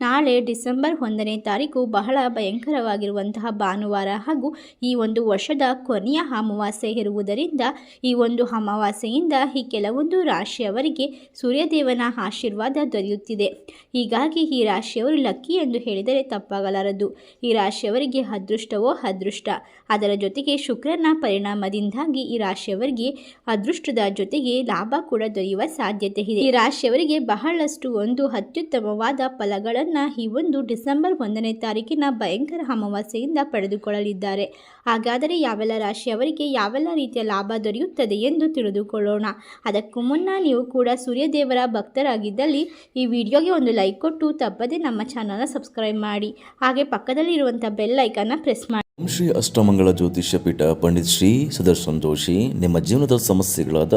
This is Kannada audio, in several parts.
ನಾಳೆ ಡಿಸೆಂಬರ್ ಒಂದನೇ ತಾರೀಕು ಬಹಳ ಭಯಂಕರವಾಗಿರುವಂತಹ ಭಾನುವಾರ ಹಾಗೂ ಈ ಒಂದು ವರ್ಷದ ಕೊನೆಯ ಅಮಾವಾಸ್ಯೆ ಇರುವುದರಿಂದ ಈ ಒಂದು ಅಮಾವಾಸ್ಯೆಯಿಂದ ಈ ಕೆಲವೊಂದು ರಾಶಿಯವರಿಗೆ ಸೂರ್ಯದೇವನ ಆಶೀರ್ವಾದ ದೊರೆಯುತ್ತಿದೆ. ಹೀಗಾಗಿ ಈ ರಾಶಿಯವರು ಲಕ್ಕಿ ಎಂದು ಹೇಳಿದರೆ ತಪ್ಪಾಗಲಾರದು. ಈ ರಾಶಿಯವರಿಗೆ ಅದೃಷ್ಟವೋ ಅದೃಷ್ಟ. ಅದರ ಜೊತೆಗೆ ಶುಕ್ರನ ಪರಿಣಾಮದಿಂದಾಗಿ ಈ ರಾಶಿಯವರಿಗೆ ಅದೃಷ್ಟದ ಜೊತೆಗೆ ಲಾಭ ಕೂಡ ದೊರೆಯುವ ಸಾಧ್ಯತೆ ಇದೆ. ಈ ರಾಶಿಯವರಿಗೆ ಬಹಳಷ್ಟು ಒಂದು ಅತ್ಯುತ್ತಮವಾದ ಫಲಗಳನ್ನು ಈ ಒಂದು ಡಿಸೆಂಬರ್ ಒಂದನೇ ತಾರೀಕಿನ ಭಯಂಕರ ಅಮಾವಾಸ್ಯೆಯಿಂದ ಪಡೆದುಕೊಳ್ಳಲಿದ್ದಾರೆ. ಹಾಗಾದರೆ ಯಾವೆಲ್ಲ ರಾಶಿಯವರಿಗೆ ಯಾವೆಲ್ಲ ರೀತಿಯ ಲಾಭ ದೊರೆಯುತ್ತದೆ ಎಂದು ತಿಳಿದುಕೊಳ್ಳೋಣ. ಅದಕ್ಕೂ ಮುನ್ನ ನೀವು ಕೂಡ ಸೂರ್ಯದೇವರ ಭಕ್ತರಾಗಿದ್ದಲ್ಲಿ ಈ ವಿಡಿಯೋಗೆ ಒಂದು ಲೈಕ್ ಕೊಟ್ಟು ತಪ್ಪದೆ ನಮ್ಮ ಚಾನಲ್ನ ಸಬ್ಸ್ಕ್ರೈಬ್ ಮಾಡಿ. ಹಾಗೆ ಪಕ್ಕದಲ್ಲಿರುವಂಥ ಬೆಲ್ ಐಕನ್ನ ಪ್ರೆಸ್ ಮಾಡಿ. ಶ್ರೀ ಅಷ್ಟಮಂಗಳ ಜ್ಯೋತಿಷ್ಯ ಪೀಠ ಪಂಡಿತ್ ಶ್ರೀ ಸುದರ್ಶನ್ ಜೋಶಿ, ನಿಮ್ಮ ಜೀವನದ ಸಮಸ್ಯೆಗಳಾದ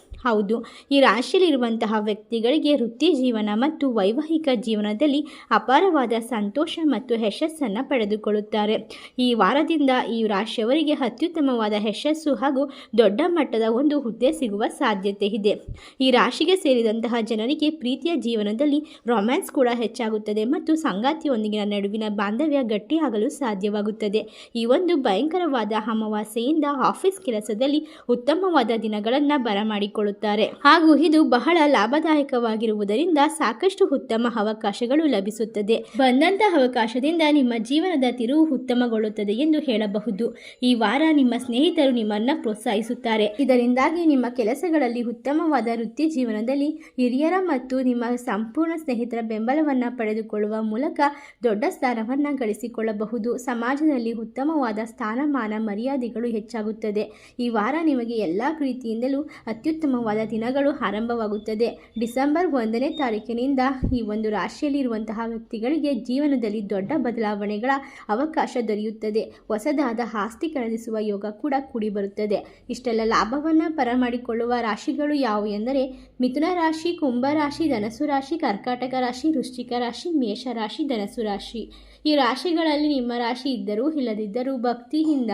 ಹೌದು. ಈ ರಾಶಿಯಲ್ಲಿರುವಂತಹ ವ್ಯಕ್ತಿಗಳಿಗೆ ವೃತ್ತಿ ಜೀವನ ಮತ್ತು ವೈವಾಹಿಕ ಜೀವನದಲ್ಲಿ ಅಪಾರವಾದ ಸಂತೋಷ ಮತ್ತು ಯಶಸ್ಸನ್ನು ಪಡೆದುಕೊಳ್ಳುತ್ತಾರೆ. ಈ ವಾರದಿಂದ ಈ ರಾಶಿಯವರಿಗೆ ಅತ್ಯುತ್ತಮವಾದ ಯಶಸ್ಸು ಹಾಗೂ ದೊಡ್ಡ ಮಟ್ಟದ ಒಂದು ಹುದ್ದೆ ಸಿಗುವ ಸಾಧ್ಯತೆ ಇದೆ. ಈ ರಾಶಿಗೆ ಸೇರಿದಂತಹ ಜನರಿಗೆ ಪ್ರೀತಿಯ ಜೀವನದಲ್ಲಿ ರೊಮ್ಯಾನ್ಸ್ ಕೂಡ ಹೆಚ್ಚಾಗುತ್ತದೆ ಮತ್ತು ಸಂಗಾತಿಯೊಂದಿಗಿನ ನಡುವಿನ ಬಾಂಧವ್ಯ ಗಟ್ಟಿಯಾಗಲು ಸಾಧ್ಯವಾಗುತ್ತದೆ. ಈ ಒಂದು ಭಯಂಕರವಾದ ಅಮಾವಾಸ್ಯೆಯಿಂದ ಆಫೀಸ್ ಕೆಲಸದಲ್ಲಿ ಉತ್ತಮವಾದ ದಿನಗಳನ್ನು ಬರಮಾಡಿಕೊಳ್ಳುತ್ತಾರೆ ಹಾಗೂ ಇದು ಬಹಳ ಲಾಭದಾಯಕವಾಗಿರುವುದರಿಂದ ಸಾಕಷ್ಟು ಉತ್ತಮ ಅವಕಾಶಗಳು ಲಭಿಸುತ್ತದೆ. ಬಂದಂತಹ ಅವಕಾಶದಿಂದ ನಿಮ್ಮ ಜೀವನದ ತಿರುವು ಉತ್ತಮಗೊಳ್ಳುತ್ತದೆ ಎಂದು ಹೇಳಬಹುದು. ಈ ವಾರ ನಿಮ್ಮ ಸ್ನೇಹಿತರು ನಿಮ್ಮನ್ನ ಪ್ರೋತ್ಸಾಹಿಸುತ್ತಾರೆ. ಇದರಿಂದಾಗಿ ನಿಮ್ಮ ಕೆಲಸಗಳಲ್ಲಿ ಉತ್ತಮವಾದ ವೃತ್ತಿ ಜೀವನದಲ್ಲಿ ಹಿರಿಯರ ಮತ್ತು ನಿಮ್ಮ ಸಂಪೂರ್ಣ ಸ್ನೇಹಿತರ ಬೆಂಬಲವನ್ನು ಪಡೆದುಕೊಳ್ಳುವ ಮೂಲಕ ದೊಡ್ಡ ಸ್ಥಾನವನ್ನು ಗಳಿಸಿಕೊಳ್ಳಬಹುದು. ಸಮಾಜದಲ್ಲಿ ಉತ್ತಮವಾದ ಸ್ಥಾನಮಾನ ಮರ್ಯಾದೆಗಳು ಹೆಚ್ಚಾಗುತ್ತದೆ. ಈ ವಾರ ನಿಮಗೆ ಎಲ್ಲ ರೀತಿಯಿಂದಲೂ ಅತ್ಯುತ್ತಮವಾದ ದಿನಗಳು ಆರಂಭವಾಗುತ್ತದೆ. ಡಿಸೆಂಬರ್ ಒಂದನೇ ತಾರೀಕಿನಿಂದ ಈ ಒಂದು ರಾಶಿಯಲ್ಲಿರುವಂತಹ ವ್ಯಕ್ತಿಗಳಿಗೆ ಜೀವನದಲ್ಲಿ ದೊಡ್ಡ ಬದಲಾವಣೆಗಳ ಅವಕಾಶ ದೊರೆಯುತ್ತದೆ. ಹೊಸದಾದ ಆಸ್ತಿ ಖರೀದಿಸುವ ಯೋಗ ಕೂಡ ಕೂಡಿ ಬರುತ್ತದೆ. ಇಷ್ಟೆಲ್ಲ ಲಾಭವನ್ನು ಪರಮಾಡಿಕೊಳ್ಳುವ ರಾಶಿಗಳು ಯಾವುವು ಎಂದರೆ, ಮಿಥುನ ರಾಶಿ, ಕುಂಭ ರಾಶಿ ಧನಸು ರಾಶಿ, ಕರ್ಕಾಟಕ ರಾಶಿ, ವೃಶ್ಚಿಕ ರಾಶಿ, ಮೇಷ ರಾಶಿ ಧನಸು ರಾಶಿ. ಈ ರಾಶಿಗಳಲ್ಲಿ ನಿಮ್ಮ ರಾಶಿ ಇದ್ದರೂ ಇಲ್ಲದಿದ್ದರೂ ಭಕ್ತಿಯಿಂದ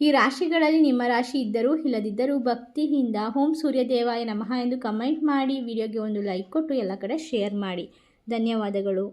ಈ ರಾಶಿಗಳಲ್ಲಿ ನಿಮ್ಮ ರಾಶಿ ಇದ್ದರೂ ಇಲ್ಲದಿದ್ದರೂ ಭಕ್ತಿಯಿಂದ ಓಂ ಸೂರ್ಯದೇವಾಯ ನಮಃ ಎಂದು ಕಮೆಂಟ್ ಮಾಡಿ, ವಿಡಿಯೋಗೆ ಒಂದು ಲೈಕ್ ಕೊಟ್ಟು ಎಲ್ಲ ಕಡೆ ಶೇರ್ ಮಾಡಿ. ಧನ್ಯವಾದಗಳು.